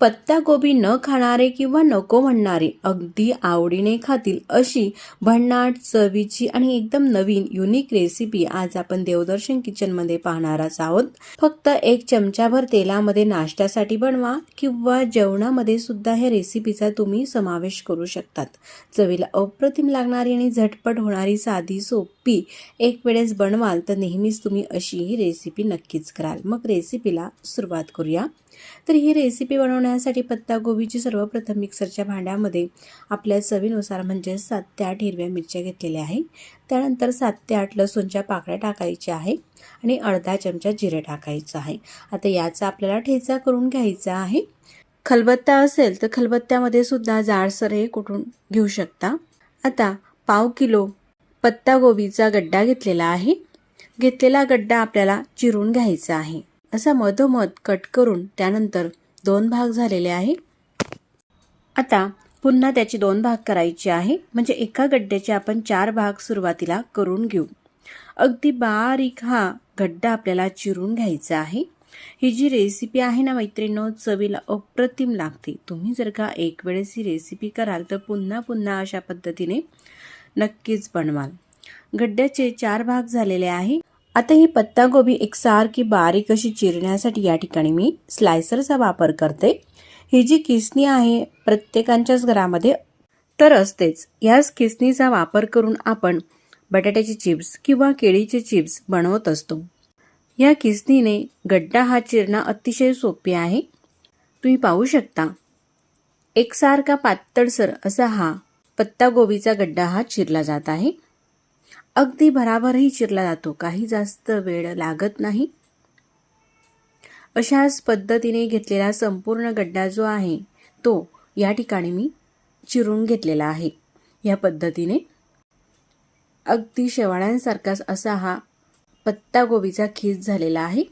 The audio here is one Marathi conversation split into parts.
पत्ताकोबी न खाणारे किंवा नको म्हणणारे अगदी आवडीने खातील अशी भन्नाट चवीची आणि एकदम नवीन युनिक रेसिपी आज आपण देवदर्शन किचनमध्ये पाहणारच आहोत. फक्त एक चमचाभर तेलामध्ये नाश्त्यासाठी बनवा किंवा जेवणामध्ये सुद्धा ह्या रेसिपीचा तुम्ही समावेश करू शकतात. चवीला अप्रतिम लागणारी आणि झटपट होणारी साधी सोपी एक वेळेस बनवाल तर नेहमीच तुम्ही अशी ही रेसिपी नक्कीच कराल. मग रेसिपीला सुरुवात करूया. तर ही रेसिपी बनवण्यासाठी पत्तागोबीची सर्वप्रथम मिक्सरच्या भांड्यामध्ये आपल्या चवीनुसार म्हणजे सात ते आठ हिरव्या मिरच्या घेतलेल्या आहे. त्यानंतर सात ते आठ लसूणच्या पाकळ्या टाकायच्या आहे आणि अर्धा चमचा जिरे टाकायचं आहे. आता याचा आपल्याला ठेचा करून घ्यायचा आहे. खलबत्ता असेल तर खलबत्त्यामध्ये सुद्धा जाडसर हे कुठून घेऊ शकता? आता पाव किलो पत्तागोबीचा गड्डा घेतलेला आहे. घेतलेला गड्डा आपल्याला चिरून घ्यायचा आहे. असा मधोमध कट करून त्यानंतर दोन भाग झालेले आहे. आता पुन्हा त्याचे दोन भाग करायचे आहे. म्हणजे एका गड्ड्याचे आपण चार भाग सुरुवातीला करून घेऊ. अगदी बारीक हा गड्डा आपल्याला चिरून घ्यायचा आहे. ही जी रेसिपी आहे ना मैत्रिणीनो चवीला अप्रतिम लागते. तुम्ही जर का एक वेळेस ही रेसिपी कराल तर पुन्हा पुन्हा अशा पद्धतीने नक्कीच बनवाल. गड्ड्याचे चार भाग झालेले आहे. आता ही पत्तागोबी एकसारखी बारीक अशी चिरण्यासाठी या ठिकाणी मी स्लायसरचा वापर करते. ही जी किसणी आहे प्रत्येकांच्याच घरामध्ये तर असतेच. याच किसणीचा वापर करून आपण बटाट्याचे चिप्स किंवा केळीचे चिप्स बनवत असतो. या किसणीने गड्डा हा चिरणं अतिशय सोपे आहे. तुम्ही पाहू शकता. एकसारखा पातळसर असा हा पत्तागोबीचा गड्डा हा चिरला जात आहे. अगदी भराभरही चिरला जातो. काही जास्त वेळ लागत नाही. अशाच पद्धतीने घेतलेला संपूर्ण गड्डा जो आहे तो या ठिकाणी मी चिरून घेतलेला आहे. या पद्धतीने अगदी शेवाळ्यांसारखाच असा हा पत्तागोबीचा खीस झालेला आहे.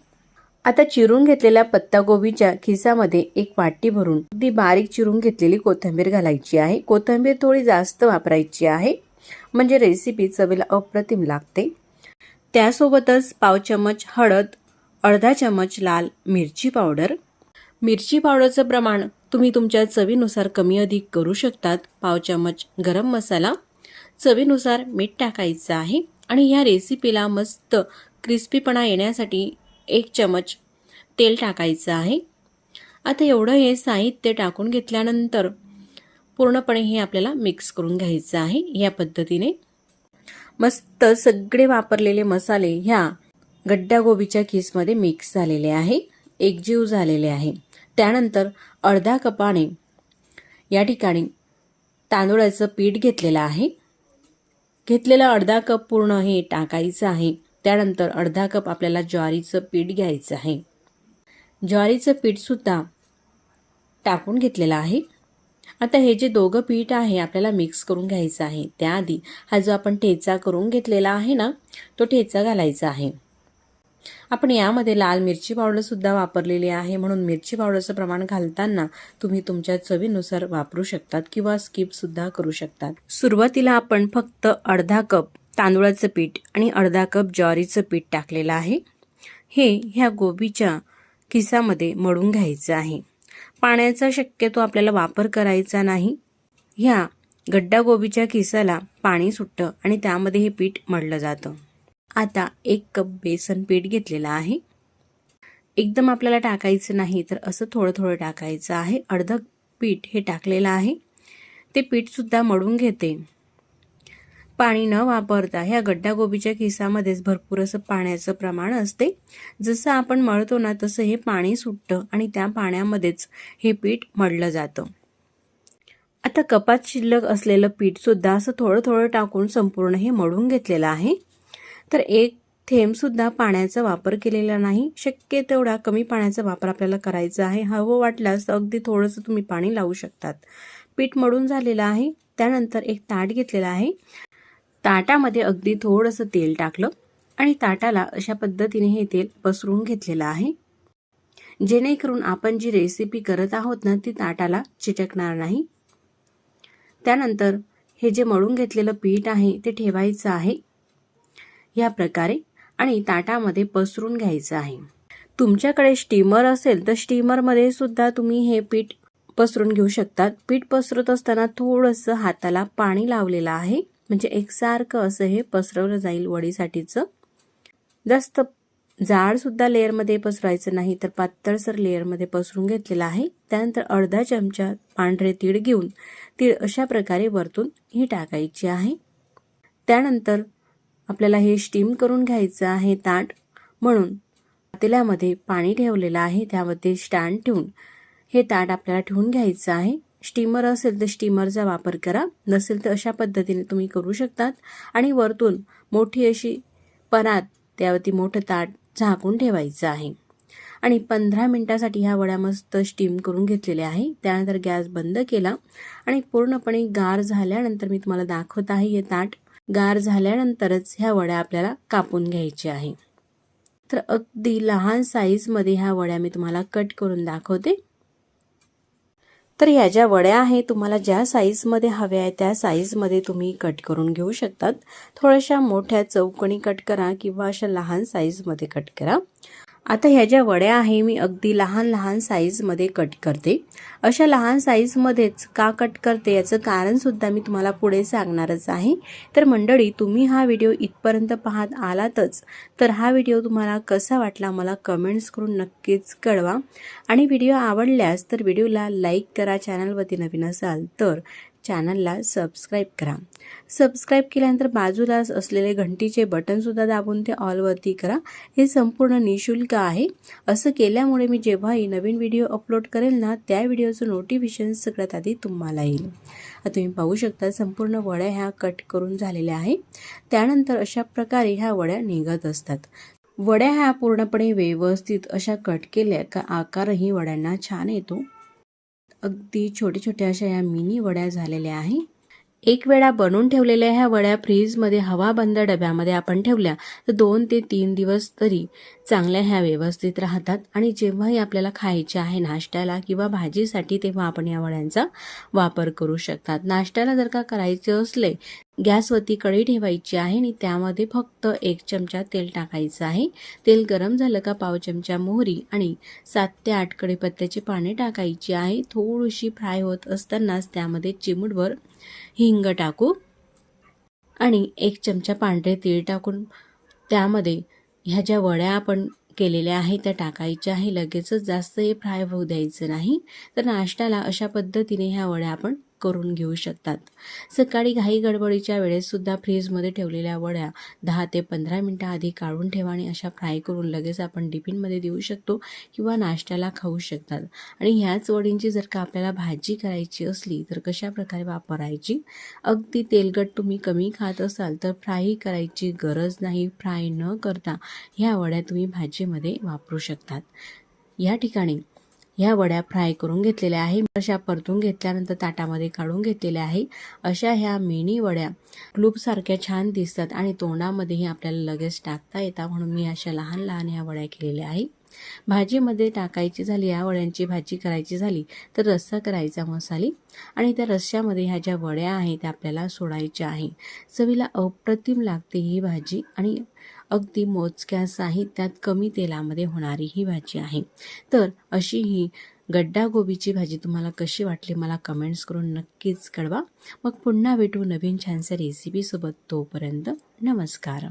आता चिरून घेतलेल्या पत्तागोबीच्या खिसामध्ये एक वाटी भरून अगदी बारीक चिरून घेतलेली कोथिंबीर घालायची आहे. कोथिंबीर थोडी जास्त वापरायची आहे. म्हणजे रेसिपी चवीला अप्रतिम लागते. त्यासोबतच पाव चमच हळद अर्धा चमच लाल मिरची पावडर. मिरची पावडरचं प्रमाण तुम्ही तुमच्या चवीनुसार कमी अधिक करू शकतात. पाव चमच गरम मसाला चवीनुसार मीठ टाकायचं आहे आणि ह्या रेसिपीला मस्त क्रिस्पीपणा येण्यासाठी एक चमच तेल टाकायचं आहे. आता एवढं हे साहित्य टाकून घेतल्यानंतर पूर्णपणे हे आपल्याला मिक्स करून घ्यायचं आहे या पद्धतीने. मस्त सगळे वापरलेले मसाले ह्या गड्ड्या गोबीच्या खीसमध्ये मिक्स झालेले आहे एकजीव झालेले आहे. त्यानंतर अर्धा कपाने या ठिकाणी तांदूळाचं पीठ घेतलेलं आहे. घेतलेला अर्धा कप पूर्ण हे टाकायचं आहे. त्यानंतर अर्धा कप आपल्याला ज्वारीचं पीठ घ्यायचं आहे. ज्वारीचं पीठसुद्धा टाकून घेतलेलं आहे. आता हे जे दोघं पीठ आहे आपल्याला मिक्स करून घ्यायचं आहे. त्याआधी हा जो आपण ठेचा करून घेतलेला आहे ना तो ठेचा घालायचा आहे. आपण यामध्ये लाल मिरची पावडरसुद्धा वापरलेली आहे. म्हणून मिरची पावडरचं प्रमाण घालताना तुम्ही तुमच्या चवीनुसार वापरू शकतात किंवा स्किपसुद्धा करू शकतात. सुरुवातीला आपण फक्त अर्धा कप तांदूळाचं पीठ आणि अर्धा कप ज्वारीचं पीठ टाकलेलं आहे. हे ह्या गोबीच्या किसामध्ये मळून घ्यायचं आहे. पाण्याचा शक्यतो आपल्याला वापर करायचा नाही. ह्या गड्डा गोबीच्या किसाला पाणी सुटतं आणि त्यामध्ये हे पीठ मळलं जातं. आता एक कप बेसन पीठ घेतलेलं आहे. एकदम आपल्याला टाकायचं नाही तर असं थोडं थोडं टाकायचं आहे. अर्धं पीठ हे टाकलेलं आहे. ते पीठसुद्धा मळून घेते. पाणी न वापरता ह्या गड्डा गोबीच्या खिसामध्येच भरपूर असं पाण्याचं प्रमाण असते. जसं आपण मळतो ना तसं हे पाणी सुटतं आणि त्या पाण्यामध्येच हे पीठ मळलं जातं. आता कपात शिल्लक असलेलं पीठसुद्धा असं थोडं थोडं टाकून संपूर्ण हे मळून घेतलेलं आहे. तर एक थेंबसुद्धा पाण्याचा वापर केलेला नाही. शक्य तेवढा कमी पाण्याचा वापर आपल्याला करायचा आहे. हवं वाटल्यास अगदी थोडंसं तुम्ही पाणी लावू शकतात. पीठ मळून झालेलं आहे. त्यानंतर एक ताट घेतलेला आहे. ताटामध्ये अगदी थोडंसं तेल टाकलं आणि ताटाला अशा पद्धतीने हे तेल पसरून घेतलेलं आहे. जेणेकरून आपण जी रेसिपी करत आहोत ना ती ताटाला चिटकणार नाही. त्यानंतर हे जे मळून घेतलेलं पीठ आहे ते ठेवायचं आहे. या प्रकारे आणि ताटामध्ये पसरून घ्यायचं आहे. तुमच्याकडे स्टीमर असेल तर स्टीमरमध्ये सुद्धा तुम्ही हे पीठ पसरून घेऊ शकतात. पीठ पसरत असताना थोडंसं हाताला पाणी लावलेलं आहे. म्हणजे एकसारखं असं हे पसरवलं जाईल वडीसाठीचं. जास्त जाडसुद्धा लेअरमध्ये पसरायचं नाही तर पातळसर लेअरमध्ये पसरून घेतलेलं आहे. त्यानंतर अर्धा चमचा पांढरे तीळ घेऊन तीळ अशा प्रकारे वरतून ही टाकायची आहे. त्यानंतर आपल्याला हे स्टीम करून घ्यायचं आहे ताट. म्हणून पातेल्यामध्ये पाणी ठेवलेलं आहे त्यामध्ये स्टँड ठेवून हे ताट आपल्याला ठेवून घ्यायचं आहे. स्टीमर असेल तर स्टीमरचा वापर करा. नसेल तर अशा पद्धतीने तुम्ही करू शकतात. आणि वरतून मोठी अशी परात त्यावरती मोठं ताट झाकून ठेवायचं आहे. आणि पंधरा मिनटासाठी ह्या वड्या मस्त स्टीम करून घेतलेल्या आहे. त्यानंतर गॅस बंद केला. आणि पूर्णपणे गार झाल्यानंतर मी तुम्हाला दाखवत आहे हे ताट. गार झाल्यानंतरच ह्या वड्या आपल्याला कापून घ्यायच्या आहे. तर अगदी लहान साईजमध्ये ह्या वड्या मी तुम्हाला कट करून दाखवते. तर ह्या ज्या वड्या आहेत तुम्हाला ज्या साईजमध्ये हव्या आहे त्या साईजमध्ये तुम्ही कट करून घेऊ शकतात. थोड्याशा मोठ्या चौकणी कट करा किंवा अशा लहान साईजमध्ये कट करा. आता ह्या ज्या वड्या आहे मी अगदी लहान लहान साईजमध्ये कट करते. अशा लहान साईजमध्येच का कट करते याचं कारणसुद्धा मी तुम्हाला पुढे सांगणारच आहे. तर मंडळी तुम्ही हा व्हिडिओ इथपर्यंत पाहत आलातच तर हा व्हिडिओ तुम्हाला कसा वाटला मला कमेंट्स करून नक्कीच कळवा. आणि व्हिडिओ आवडल्यास तर व्हिडिओला लाईक करा चॅनलवरती नवीन असाल तर चॅनलला सबस्क्राईब करा. सबस्क्राईब केल्यानंतर बाजूला असलेले घंटीचे बटनसुद्धा दाबून ते ऑलवरती करा. हे संपूर्ण निशुल्क आहे. असं केल्यामुळे मी जेव्हाही नवीन व्हिडिओ अपलोड करेल ना त्या व्हिडिओचं नोटिफिकेशन सगळ्यात आधी तुम्हाला येईल. तुम्ही पाहू शकता संपूर्ण वड्या ह्या कट करून झालेल्या आहे त्यानंतर अशा प्रकारे ह्या वड्या निघत असतात. वड्या ह्या पूर्णपणे व्यवस्थित अशा कट केल्या का आकारही वड्यांना छान येतो. अगदी छोट्या छोट्या अशा या मिनी वड्या झालेल्या आहे. एक वेळा बनवून ठेवलेल्या ह्या वड्या फ्रीजमध्ये हवा बंद डब्यामध्ये आपण ठेवल्या तर दोन ते तीन दिवस तरी चांगल्या ह्या व्यवस्थित राहतात. आणि जेव्हाही आपल्याला खायचे आहे नाश्त्याला किंवा भाजीसाठी तेव्हा आपण या वड्यांचा वापर करू शकतात. नाश्त्याला जर का करायचे असले गॅसवरती कढई ठेवायची आहे आणि त्यामध्ये फक्त एक चमचा तेल टाकायचं आहे. तेल गरम झालं का पाव चमचा मोहरी आणि सात ते आठ कढीपत्त्याची पाने टाकायची आहे. थोडीशी फ्राय होत असतानाच त्यामध्ये चिमूटभर हिंग टाकू आणि एक चमचा पांढरे तीळ टाकून त्यामध्ये ह्या ज्या वड्या आपण केलेल्या आहे त्या टाकायच्या आहे. लगेचच जास्त हे फ्राय होऊ द्यायचं नाही. तर नाश्त्याला अशा पद्धतीने ह्या वड्या आपण करून घेऊ शकतात. सकाळी घाई गडबडीच्या वेळेससुद्धा फ्रीजमध्ये ठेवलेल्या वड्या दहा ते पंधरा मिनटं आधी काढून ठेवा आणि अशा फ्राय करून लगेच आपण टिफिनमध्ये देऊ शकतो किंवा नाश्त्याला खाऊ शकतात. आणि ह्याच वडींची जर का आपल्याला भाजी करायची असली तर कशा प्रकारे वापरायची? अगदी तेलकट तुम्ही कमी खात असाल तर फ्राय करायची गरज नाही. फ्राय न करता ह्या वड्या तुम्ही भाजीमध्ये वापरू शकतात. या ठिकाणी ह्या वड्या फ्राय करून घेतलेल्या आहे. अशा परतून घेतल्यानंतर ताटामध्ये काढून घेतलेल्या आहे. अशा ह्या मिनी वड्या क्लूपसारख्या छान दिसतात आणि तोंडामध्येही आपल्याला लगेच टाकता येतात म्हणून मी अशा लहान लहान ह्या वड्या केलेल्या आहे. भाजीमध्ये टाकायची झाली या वड्यांची भाजी करायची झाली तर रस्सा करायचा मसाली आणि त्या रस्स्यामध्ये ह्या ज्या वड्या आहेत त्या आपल्याला सोडायच्या आहे. चवीला अप्रतिम लागते ही भाजी आणि अगदी मोजक्या साहित्यात कमी तेलामध्ये होणारी ही भाजी आहे. तर अशी ही गड्डा गोबीची भाजी तुम्हाला कशी वाटली मला कमेंट्स करून नक्कीच कळवा. मग पुन्हा भेटू नवीन छानशा रेसिपीसोबत तोपर्यंत नमस्कार.